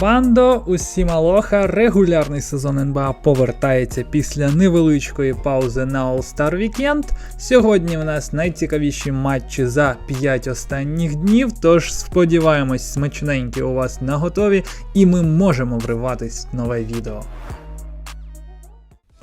Бандо, усім алоха, регулярний сезон НБА повертається після невеличкої паузи на All-Star Weekend. Сьогодні в нас найцікавіші матчі за 5 останніх днів, тож сподіваємось, смачненькі у вас наготові, і ми можемо вриватись в нове відео.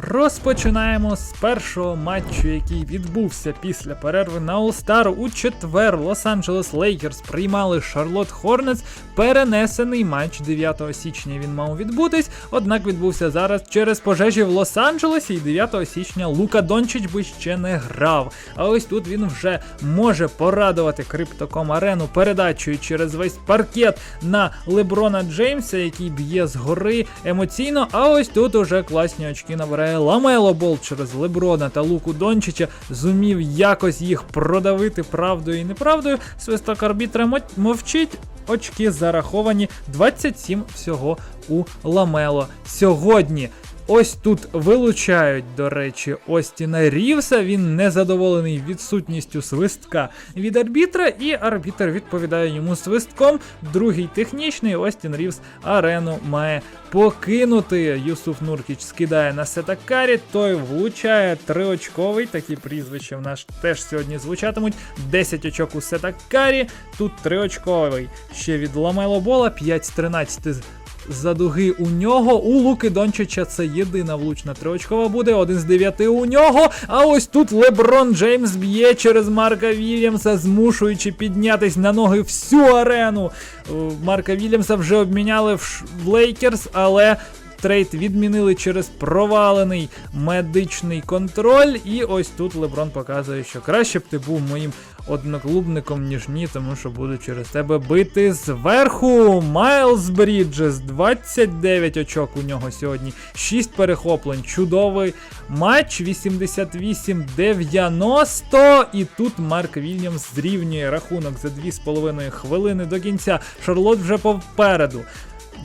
Розпочинаємо з першого матчу, який відбувся після перерви на All-Star. У четвер Лос-Анджелес Лейкерс приймали Шарлот Хорнетс. Перенесений матч 9 січня він мав відбутись, однак відбувся зараз через пожежі в Лос-Анджелесі, і 9 січня Лука Дончич би ще не грав. А ось тут він вже може порадувати Криптоком Арену передачею через весь паркет на Леброна Джеймса, який б'є згори емоційно. А ось тут уже класні очки набирає Ламело Бол через Леброна та Луку Дончича. Зумів якось їх продавити правдою і неправдою. Свисток арбітра мовчить. Очки зараховані 27 всього у Ламело. Сьогодні ось тут вилучають, до речі, Остіна Рівса. Він незадоволений відсутністю свистка від арбітра, і арбітр відповідає йому свистком. Другий технічний Остін Рівс арену має покинути. Юсуф Нуркіч скидає на Сетакарі, той влучає триочковий. Такі прізвища в нас теж сьогодні звучатимуть. 10 очок у Сетакарі, тут триочковий. Ще від Ламело Бола, 5 з 13 з- за дуги у нього. У Луки Дончича це єдина влучна триочкова буде, один з дев'яти у нього. А ось тут Леброн Джеймс б'є через Марка Вільямса, змушуючи піднятись на ноги всю арену. Е, Марка Вільямса вже обміняли в, Лейкерс, але. Трейд відмінили через провалений медичний контроль. І ось тут Леброн показує, що краще б ти був моїм одноклубником, ніж ні, тому що буду через тебе бити зверху. Майлз Бріджес, 29 очок у нього сьогодні, 6 перехоплень. Чудовий матч 88-90. І тут Марк Вільямс зрівнює рахунок за 2,5 хвилини до кінця. Шарлот вже попереду.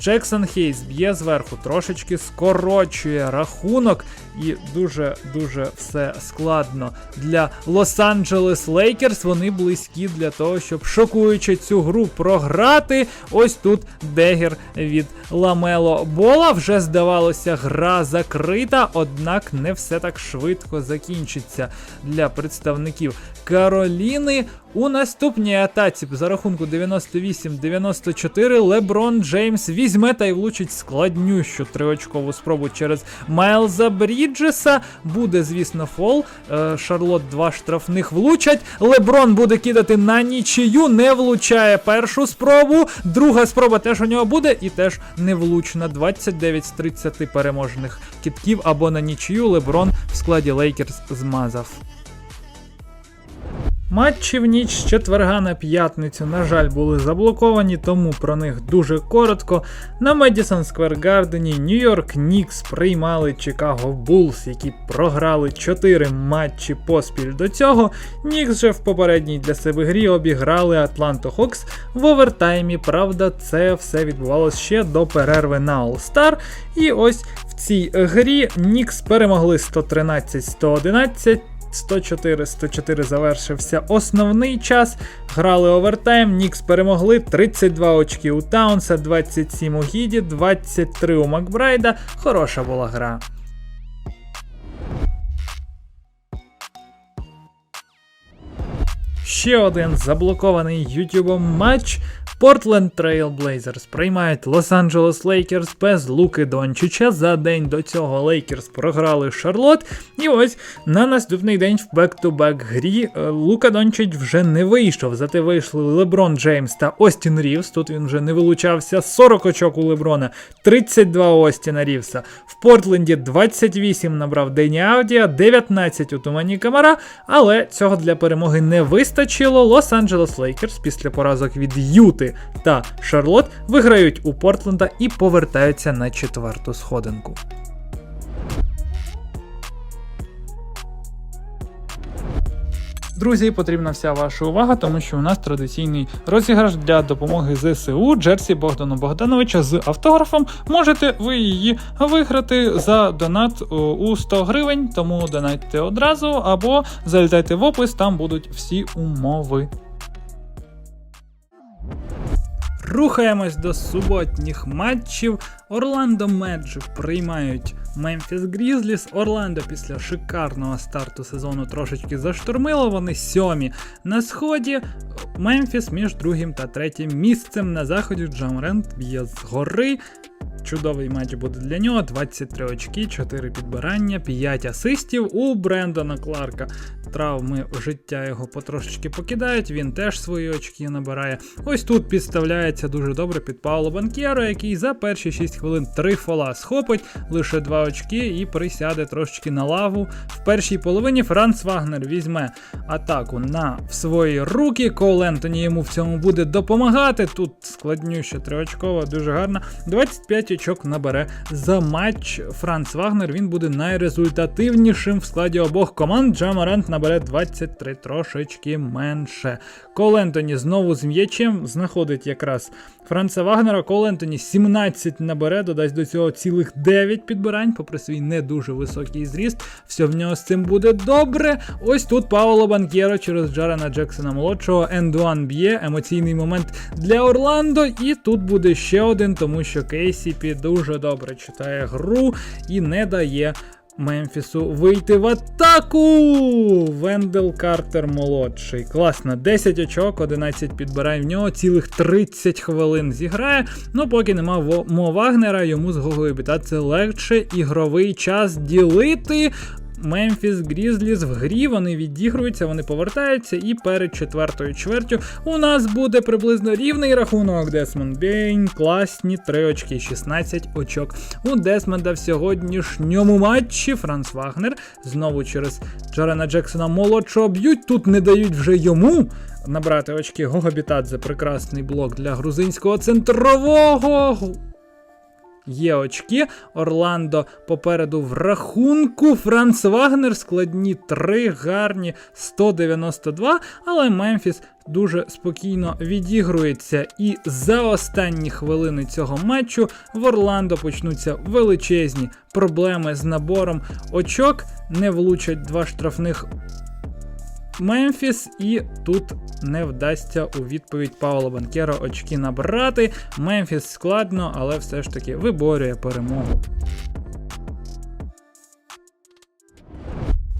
Джексон Хейс б'є зверху, трошечки скорочує рахунок, і дуже-дуже все складно для Лос-Анджелес Лейкерс. Вони близькі для того, щоб шокуючи цю гру програти. Ось тут дегер від Ламело Бола. Вже здавалося, гра закрита, однак не все так швидко закінчиться для представників Кароліни. У наступній атаці за рахунку 98-94 Леброн Джеймс візьме та й влучить складнющу триочкову спробу через Майлза Бріджеса. Буде, звісно, фол. Е, Шарлот два штрафних влучать. Леброн буде кидати на нічию, не влучає першу спробу. Друга спроба теж у нього буде і теж невлучна. 29 з 30 переможних китків або на нічию Леброн в складі Лейкерс змазав. Матчі в ніч з четверга на п'ятницю, на жаль, були заблоковані, тому про них дуже коротко. На Медісон Сквер Гардені Нью-Йорк Нікс приймали Чикаго Булс, які програли 4 матчі поспіль до цього. Нікс же в попередній для себе грі обіграли Атланту Хокс в овертаймі. Правда, це все відбувалося ще до перерви на All-Star. І ось в цій грі Нікс перемогли 113-111. 104-104 завершився основний час. Грали овертайм. Нікс перемогли 32 очки у Таунса, 27 у Гіді, 23 у Макбрайда. Хороша була гра. Ще один заблокований Ютубом матч. Портленд Trail Blazers приймають Лос-Анджелес Лейкерс без Луки Дончича. За день до цього Лейкерс програли Шарлот. І ось на наступний день в бек-ту-бек грі е, Лука Дончич вже не вийшов. Зате вийшли Леброн Джеймс та Остін Рівс. Тут він вже не вилучався. 40 очок у Леброна, 32 у Остіна Рівса. В Портленді 28 набрав Дені Аудія, 19 у Тумані Камара. Але цього для перемоги не вистачило. Лос-Анджелес Лейкерс після поразок від Юти та Шарлот виграють у Портленда і повертаються на четверту сходинку. Друзі, потрібна вся ваша увага, тому що у нас традиційний розіграш для допомоги ЗСУ Джерсі Богдану Богдановича з автографом. Можете ви її виграти за донат у 100 гривень, тому донатьте одразу або залітайте в опис, там будуть всі умови. Рухаємось до суботніх матчів. Орландо Меджик приймають Мемфіс Грізліс. Орландо після шикарного старту сезону трошечки заштурмило. Вони сьомі на сході. Мемфіс між другим та третім місцем на заході. Джамрент б'є з гори. Чудовий матч буде для нього. 23 очки, 4 підбирання, 5 асистів у Брендона Кларка. Травми життя його потрошечки покидають, він теж свої очки набирає. Ось тут підставляється дуже добре під Пауло Банкєро, який за перші 6 хвилин 3 фола схопить, лише 2 очки і присяде трошечки на лаву. В першій половині Франц Вагнер візьме атаку на в свої руки. Кол Ентоні йому в цьому буде допомагати. Тут складнюща триочкова, дуже гарна. 25 очок набере за матч. Франц Вагнер він буде найрезультативнішим в складі обох команд. Джамарант набере 23 трошечки менше. Кол Ентоні знову з м'ячем знаходить якраз Франца Вагнера. Кол Ентоні 17 набере, додасть до цього цілих 9 підбирань, попри свій не дуже високий зріст. Все в нього з цим буде добре. Ось тут Пауло Банкєро через Джарена Джексона молодшого. Ендуан б'є, емоційний момент для Орландо. І тут буде ще один, тому що Кейсіпі дуже добре читає гру і не дає. Мемфісу вийти в атаку! Вендел Картер молодший. Класно, 10 очок, 11 підбирає в нього, цілих 30 хвилин зіграє. Ну, поки нема Мо Вагнера, йому з Гогою бітати легше ігровий час ділити. Мемфіс Грізліс в грі вони відігруються, вони повертаються, і перед четвертою чвертю у нас буде приблизно рівний рахунок. Десмонд Бейн, класні 3 очки, 16 очок. У Десмонда в сьогоднішньому матчі Франц Вагнер знову через Джарена Джексона молодшого б'ють. Тут не дають вже йому. Набрати очки Гогобітадзе, прекрасний блок для грузинського центрового. Є очки. Орландо попереду в рахунку. Франц Вагнер складні 3, гарні 192. Але Мемфіс дуже спокійно відігрується. І за останні хвилини цього матчу в Орландо почнуться величезні проблеми з набором очок. Не влучать два штрафних Мемфіс, і тут не вдасться у відповідь Павла Банкера очки набрати. Мемфіс складно, але все ж таки виборює перемогу.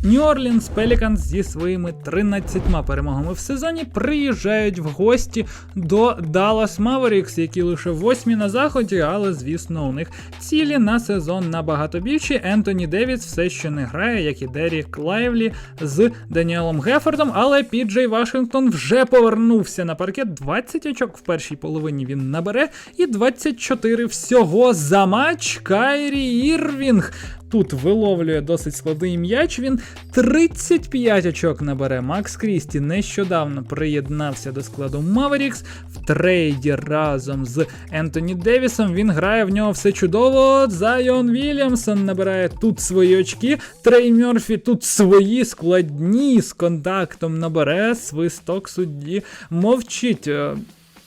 Нью-Орлінс Пеліканс зі своїми 13 перемогами в сезоні приїжджають в гості до Dallas Mavericks, які лише восьмі на заході, але звісно, у них цілі на сезон набагато більші. Ентоні Девіс все ще не грає, як і Дерік Лайвлі з Даніелом Геффордом, але Піджей Вашингтон вже повернувся на паркет. 20 очок в першій половині він набере, і 24 всього за матч Кайрі Ірвінг. Тут виловлює досить складний м'яч. Він 35 очок набере. Макс Крісті нещодавно приєднався до складу Mavericks в трейді разом з Ентоні Девісом. Він грає в нього все чудово. Зайон Вільямсон набирає тут свої очки. Трей Мьорфі тут свої складні з контактом набере. Свисток судді мовчить.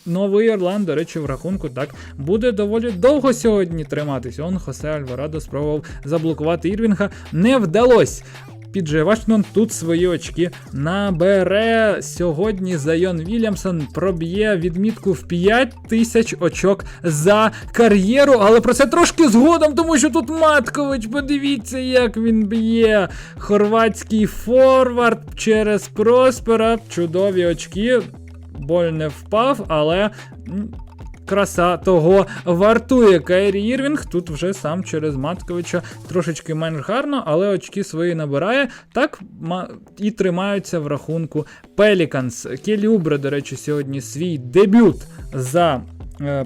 Новий Орлан, до речі, в рахунку так буде доволі довго сьогодні триматись. Он Хосе Альварадо спробував заблокувати Ірвінга. Не вдалося. Підже Вашингтон тут свої очки набере. Сьогодні Зайон Вільямсон проб'є відмітку в 5 тисяч очок за кар'єру, але про це трошки згодом, тому що тут Маткович, подивіться, як він б'є. Хорватський форвард через Проспера. Чудові очки. Боль не впав, але краса того вартує. Кайрі Ірвінг тут вже сам через Матковича трошечки менш гарно, але очки свої набирає. Так і тримаються в рахунку Пеліканс. Келюбре, до речі, сьогодні свій дебют за.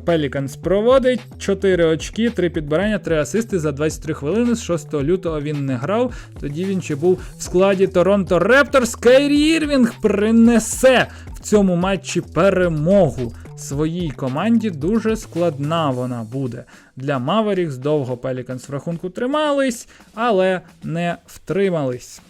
Пеліканс проводить 4 очки, 3 підбирання, 3 асисти за 23 хвилини. З 6 лютого він не грав. Тоді він ще був в складі Торонто Репторс. Кайрі Ірвінг принесе в цьому матчі перемогу своїй команді. Дуже складна вона буде. Для Маверікс довго Пеліканс в рахунку тримались, але не втримались.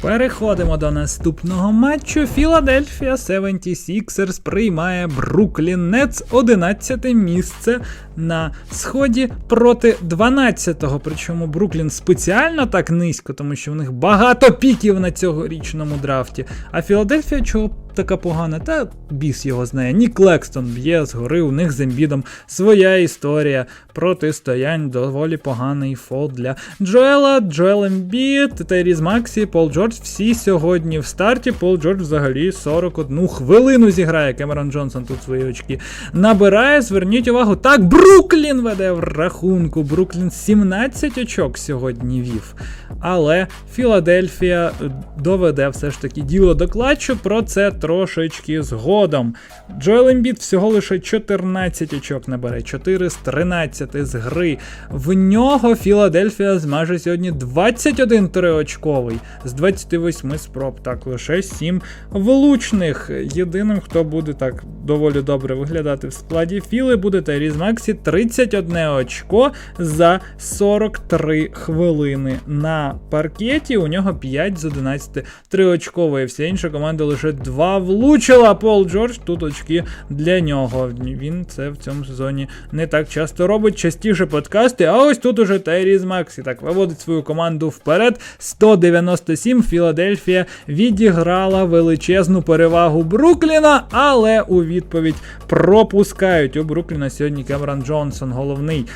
Переходимо до наступного матчу. Філадельфія 76ers приймає Бруклін Нетс 11 місце на сході проти 12-го. Причому Бруклін спеціально так низько, тому що в них багато піків на цьогорічному драфті. А Філадельфія чого така погана? Та біс його знає. Нік Лекстон б'є згори, у них з Ембідом своя історія протистоянь, доволі поганий фол для Джоела, Джоел Ембід, Тайріз Максі, Пол Джордж. Всі сьогодні в старті. Пол Джордж взагалі 41 хвилину зіграє. Кемерон Джонсон тут свої очки набирає. Зверніть увагу, так, Бруклін веде в рахунку. Бруклін 17 очок сьогодні вів. Але Філадельфія доведе все ж таки діло до клатчу. Про це трошечки згодом. Джоел Ембіт всього лише 14 очок набере, 4 з 13 з гри. В нього Філадельфія змаже сьогодні 21 триочковий з 28 спроб. Так, лише 7 влучних. Єдиним, хто буде так доволі добре виглядати в складі Філи, буде Тайріз Максі 31 очко за 43 хвилини на паркеті. У нього 5 з 11 триочкової. Вся інша команда лише 2 влучила. Пол Джордж тут очки для нього. Він це в цьому сезоні не так часто робить. Частіше подкасти. А ось тут уже Тайріз Максі так виводить свою команду вперед. 197 Філадельфія відіграла величезну перевагу Брукліна, але у відповідь пропускають. У Брукліна сьогодні Кемерон Джонсон, головний.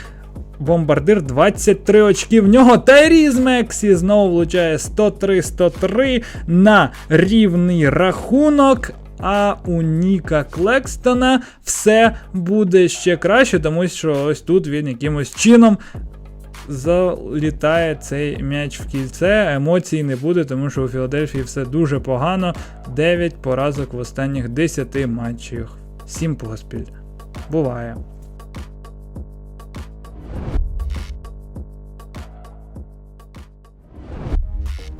Бомбардир 23 очки в нього. Тайріз Мексі знову влучає 103-103 на рівний рахунок. А у Ніка Клекстона все буде ще краще, тому що ось тут він якимось чином залітає цей м'яч в кільце. Емоцій не буде, тому що у Філадельфії все дуже погано. 9 поразок в останніх 10 матчах. 7 поспіль. Буває.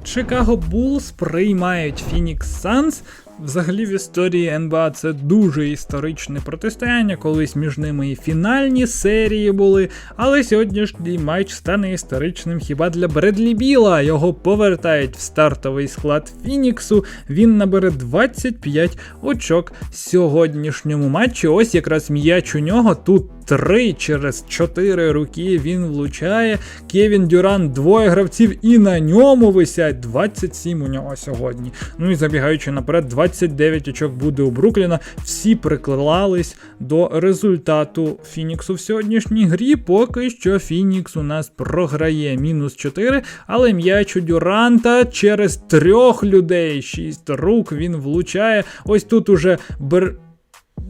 Чикаго Булс приймають Фінікс Санс. Взагалі в історії НБА це дуже історичне протистояння, колись між ними і фінальні серії були. Але сьогоднішній матч стане історичним хіба для Бредлі Біла. Його повертають в стартовий склад Фініксу. Він набере 25 очок сьогоднішньому матчі. Ось якраз м'яч у нього тут. Три через чотири руки він влучає. Кевін Дюран, двоє гравців, і на ньому висять 27 у нього сьогодні. Ну і забігаючи наперед, 29 очок буде у Брукліна. Всі приклались до результату Фініксу в сьогоднішній грі. Поки що Фінікс у нас програє мінус 4, але м'яч у Дюранта через трьох людей, 6 рук він влучає. Ось тут уже бер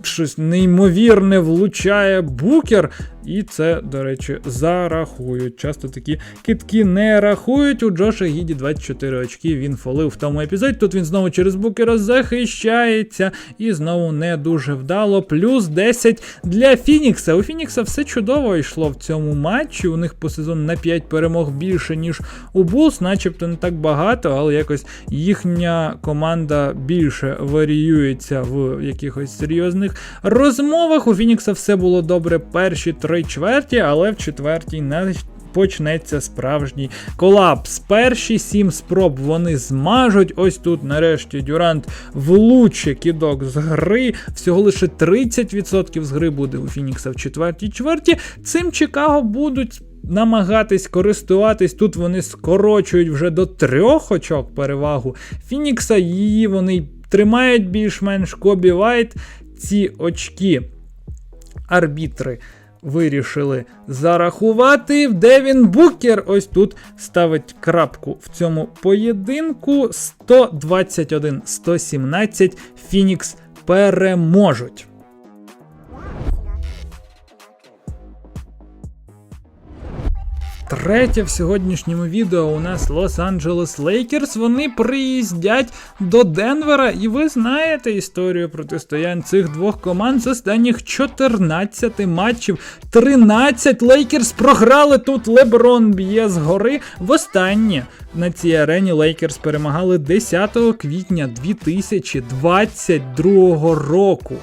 щось неймовірне влучає букер. І це, до речі, зарахують. Часто такі китки не рахують. У Джоша Гіді 24 очки. Він фолив в тому епізоді. Тут він знову через букера захищається. І знову не дуже вдало. Плюс 10 для Фінікса. У Фінікса все чудово йшло в цьому матчі. У них по сезону на 5 перемог більше, ніж у Булс, начебто не так багато, але якось їхня команда більше варіюється в якихось серйозних розмовах. У Фінікса все було добре перші три чверті, але в четвертій не почнеться справжній колапс. Перші сім спроб вони змажуть. Ось тут, нарешті, Дюрант влуче кідок з гри. Всього лише 30% з гри буде у Фінікса в четвертій чверті. Цим Чикаго будуть. Намагатись користуватись, тут вони скорочують вже до трьох очок перевагу. Фінікса її вони тримають більш-менш Кобі Вайт. Ці очки арбітри вирішили зарахувати. Девін Букер ось тут ставить крапку в цьому поєдинку. 121-117 Фінікс переможуть. Третє в сьогоднішньому відео у нас Лос-Анджелес Лейкерс. Вони приїздять до Денвера, і ви знаєте історію протистоянь цих двох команд з останніх 14 матчів. 13 Лейкерс програли тут. Леброн б'є з гори. Востаннє на цій арені Лейкерс перемагали 10 квітня 2022 року.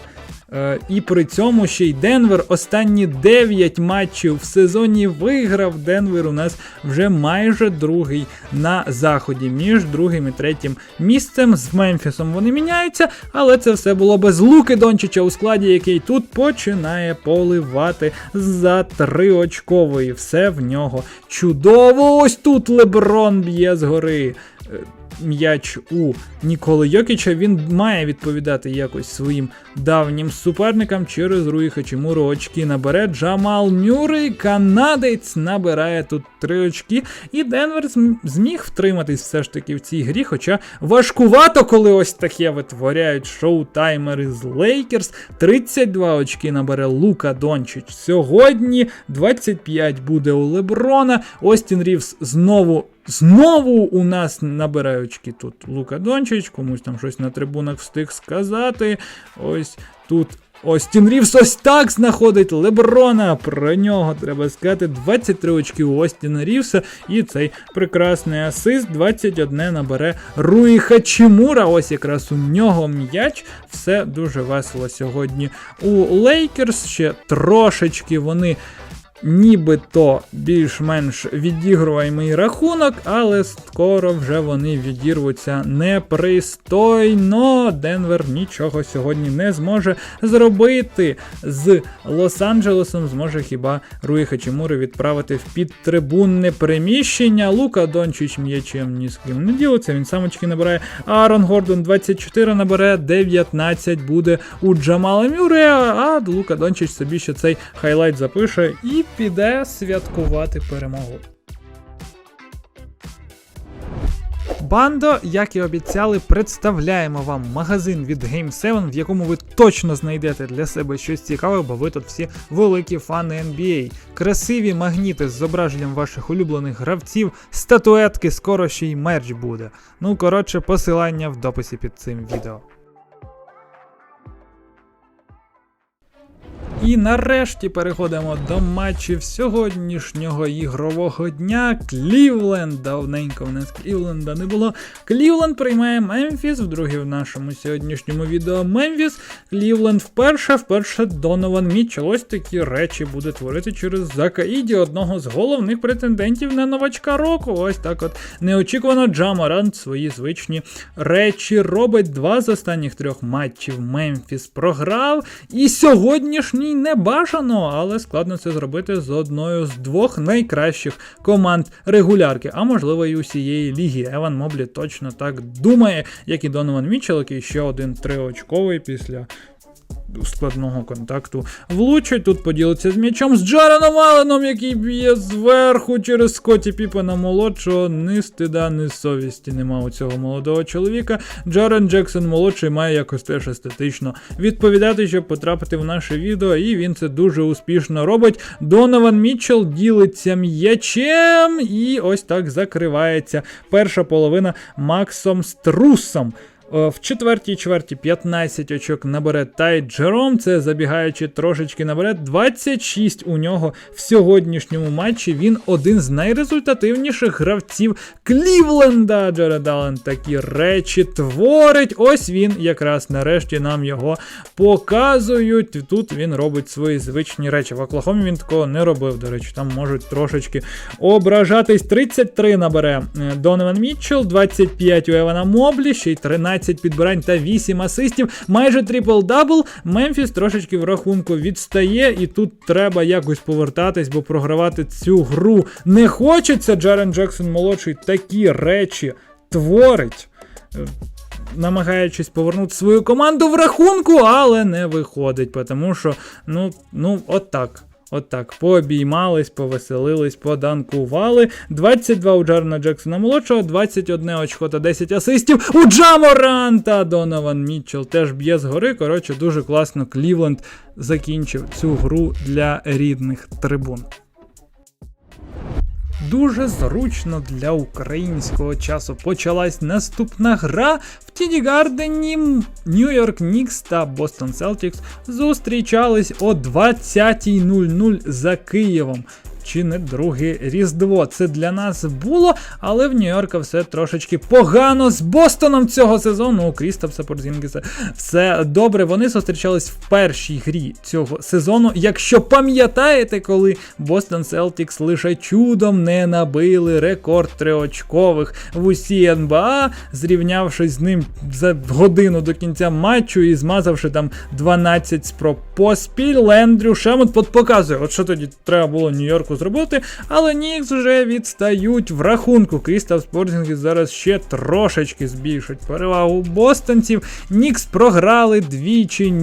Е, і при цьому ще й Денвер останні 9 матчів в сезоні виграв. Денвер у нас вже майже другий на заході між другим і третім місцем. З Мемфісом вони міняються, але це все було без Луки Дончича у складі, який тут починає поливати за триочкової. Все в нього чудово. Ось тут Леброн б'є згори. М'яч у Ніколи Йокіча він має відповідати якось своїм давнім суперникам через Руї Хачимуру очки набере. Джамал Мюррей, канадець, набирає тут три очки. І Денвер зміг втриматись все ж таки в цій грі. Хоча важкувато, коли ось таке витворяють шоу-таймери з Лейкерс. 32 очки набере Лука Дончич. Сьогодні 25 буде у Леброна. Остін Рівс знову. Знову у нас набирає очки тут Лука Дончич, комусь там щось на трибунах встиг сказати. Ось тут Остін Рівс ось так знаходить Леброна. Про нього треба сказати. 23 очки у Остіна Рівса. І цей прекрасний асист. 21 набере Руї Хачімура. Ось якраз у нього м'яч. Все дуже весело сьогодні. У Лейкерс ще трошечки вони нібито більш-менш відігруємий рахунок, але скоро вже вони відірвуться непристойно. Денвер нічого сьогодні не зможе зробити з Лос-Анджелесом. Зможе хіба Руї Хачимури відправити в підтрибунне приміщення. Лука Дончич м'ячем ні з ким не ділиться. Він сам очки набирає. Аарон Гордон 24 набере, 19 буде у Джамала Мюрея, а Лука Дончич собі ще цей хайлайт запише і піде святкувати перемогу. Бандо, як і обіцяли, представляємо вам магазин від Game 7, в якому ви точно знайдете для себе щось цікаве, бо ви тут всі великі фани NBA. Красиві магніти з зображенням ваших улюблених гравців, статуетки, скоро ще й мерч буде. Ну, коротше, посилання в дописі під цим відео. І нарешті переходимо до матчів сьогоднішнього ігрового дня. Клівленд. Давненько в нас Клівленда не було. Клівленд приймає Мемфіс, вдруге в нашому сьогоднішньому відео Мемфіс. Клівленд вперше, вперше Донован Мітчелл. Ось такі речі буде творити через Зака Іді, одного з головних претендентів на новачка року. Ось так от неочікувано Джамарант свої звичні речі робить. Два з останніх трьох матчів Мемфіс програв. І сьогоднішній не бажано, але складно це зробити з одною з двох найкращих команд регулярки, а можливо і усієї ліги. Еван Моблі точно так думає, як і Донован Мічел, який ще один триочковий після. Складного контакту влучить. Тут поділиться з м'ячом з Джареном Алленом, який б'є зверху через Скотті Піпена молодшого. Ні стида, ні совісті нема у цього молодого чоловіка. Джарен Джексон молодший має якось теж естетично відповідати, щоб потрапити в наше відео, і він це дуже успішно робить. Донован Мітчелл ділиться м'ячем, і ось так закривається перша половина Максом Струсом. Е, В четвертій чверті 15 очок набере Тай Джером. Це забігаючи трошечки набере 26 у нього в сьогоднішньому матчі. Він один з найрезультативніших гравців Клівленда. Джеред Аллен такі речі творить. Ось він якраз нарешті нам його показують. Тут він робить свої звичні речі. В Оклахомі він такого не робив. До речі, там можуть трошечки ображатись. 33 набере е, Донован Мітчелл, 25 у Евана Моблі, ще й 13 підбирань та 8 асистів. Майже трипл-дабл. Мемфіс трошечки в рахунку відстає, і тут треба якось повертатись, бо програвати цю гру не хочеться. Джарен Джексон молодший такі речі творить. Е, Намагаючись повернути свою команду в рахунку, але не виходить, тому що, ну, ну, отак. Отак, пообіймались, повеселились, поданкували. 22 у Джарна Джексона молодшого, 21 очко та 10 асистів. У Джаморанта Донован Мітчелл теж б'є згори. Коротше, дуже класно Клівленд закінчив цю гру для рідних трибун. Дуже зручно для українського часу почалась наступна гра в Тіді Гардені. Нью-Йорк Нікс та Бостон Селтікс зустрічались о 20.00 за Києвом. Чи не друге різдво. Це для нас було, але в Нью-Йорка все трошечки погано з Бостоном цього сезону. У Крістапса Порзінгіса все добре. Вони зустрічались в першій грі цього сезону. Якщо пам'ятаєте, коли Бостон Селтікс лише чудом не набили рекорд триочкових в усі НБА, зрівнявшись з ним за годину до кінця матчу і змазавши там 12 спроб поспіль, Лендрю Шемот показує, от що тоді треба було Нью-Йорку зробити, але Нікс вже відстають в рахунку. Крістав Спортінги зараз ще трошечки збільшить перевагу бостонців. Нікс програли двічі.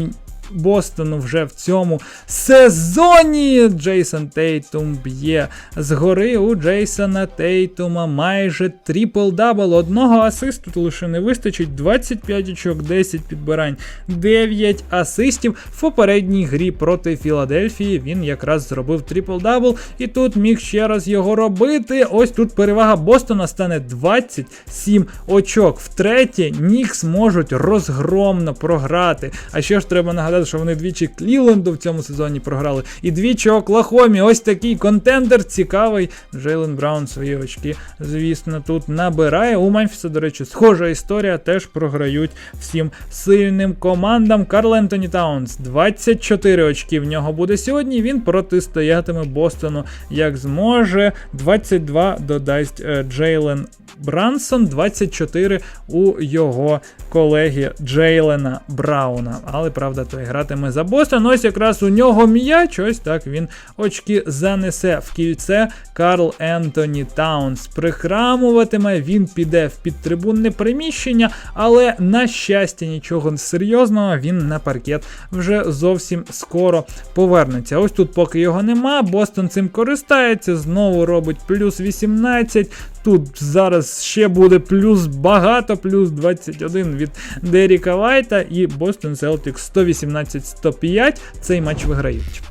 Бостону вже в цьому сезоні Джейсон Тейтум б'є згори у Джейсона Тейтума майже трипл-дабл. Одного асисту лише не вистачить. 25 очок, 10 підбирань, 9 асистів. В попередній грі проти Філадельфії він якраз зробив трипл-дабл. І тут міг ще раз його робити. Ось тут перевага Бостона стане 27 очок. Втретє, Нікс можуть розгромно програти. А ще ж треба нагадати, що вони двічі Клівленду в цьому сезоні програли. І двічі Оклахомі. Ось такий контендер цікавий. Джейлен Браун свої очки, звісно, тут набирає. У Мемфіса, до речі, схожа історія. Теж програють всім сильним командам. Карл Ентоні Таунс 24 очки в нього буде сьогодні. Він протистоятиме Бостону як зможе. 22 додасть е, Джейлен Брансон, 24 у його колеги Джейлена Брауна. Але правда, той гратиме за Бостон. Ось якраз у нього м'яч. Ось так він очки занесе в кільце. Карл Ентоні Таунс прихрамуватиме. Він піде в підтрибунне приміщення, але на щастя, нічого серйозного. Він на паркет вже зовсім скоро повернеться. Ось тут, поки його нема, Бостон цим користається, знову робить плюс 18. Тут зараз ще буде плюс багато, плюс 21 від Деріка Вайта і Бостон Celtics 118-105. Цей матч виграють.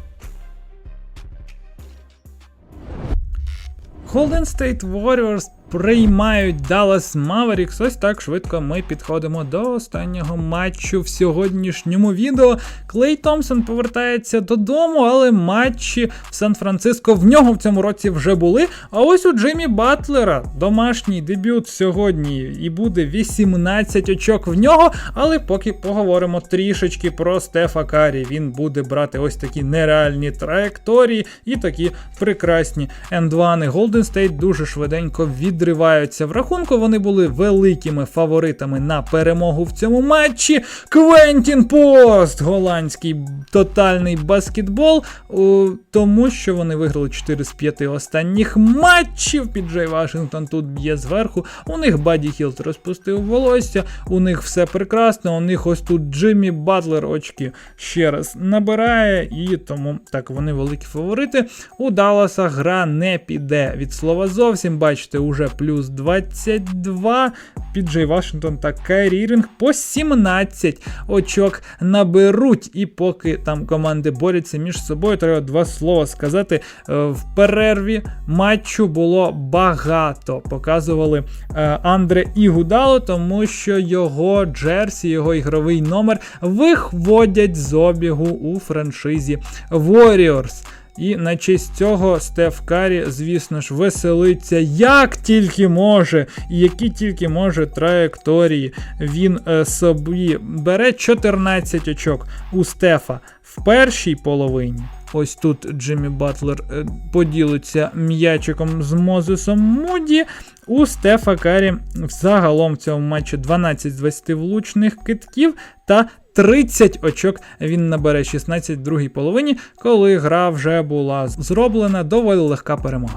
Golden State Warriors приймають Dallas Mavericks. Ось так швидко ми підходимо до останнього матчу в сьогоднішньому відео. Клей Томпсон повертається додому, але матчі в Сан-Франциско в нього в цьому році вже були. А ось у Джиммі Батлера домашній дебют сьогодні і буде 18 очок в нього. Але поки поговоримо трішечки про Стефа Карі. Він буде брати ось такі нереальні траєкторії і такі прекрасні ендвани. Golden State дуже швиденько відриваються в рахунку. Вони були великими фаворитами на перемогу в цьому матчі. Квентін Пост, голландський тотальний баскетбол, тому що вони виграли 4 з 5 останніх матчів. Піджей Вашингтон тут б'є зверху. У них Баді Хілт розпустив волосся, у них все прекрасно. У них ось тут Джиммі Батлер очки ще раз набирає, і тому так вони великі фаворити. У Далласа гра не піде від слова зовсім. Бачите, уже плюс 22. Піджей Вашингтон та Кайрі Ірінг по 17 очок наберуть. І поки там команди борються між собою, треба два слова сказати. Е, В перерві матчу було багато. Показували е, Андре Ігудало, тому що його джерсі, його ігровий номер виходять з обігу у франшизі Warriors. І на честь цього Стеф Карі, звісно ж, веселиться як тільки може, і які тільки може траєкторії. Він е, собі бере 14 очок у Стефа в першій половині. Ось тут Джиммі Батлер е, поділиться м'ячиком з Мозесом Муді. У Стефа Карі загалом в цьому матчі 12 з 20 влучних китків та 30 очок він набере 16 в другій половині, коли гра вже була зроблена, доволі легка перемога.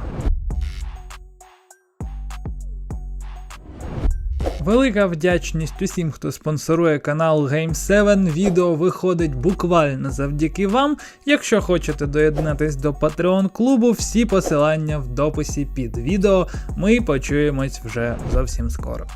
Велика вдячність усім, хто спонсорує канал Game7. Відео виходить буквально завдяки вам. Якщо хочете доєднатись до Patreon клубу, всі посилання в дописі під відео. Ми почуємось вже зовсім скоро.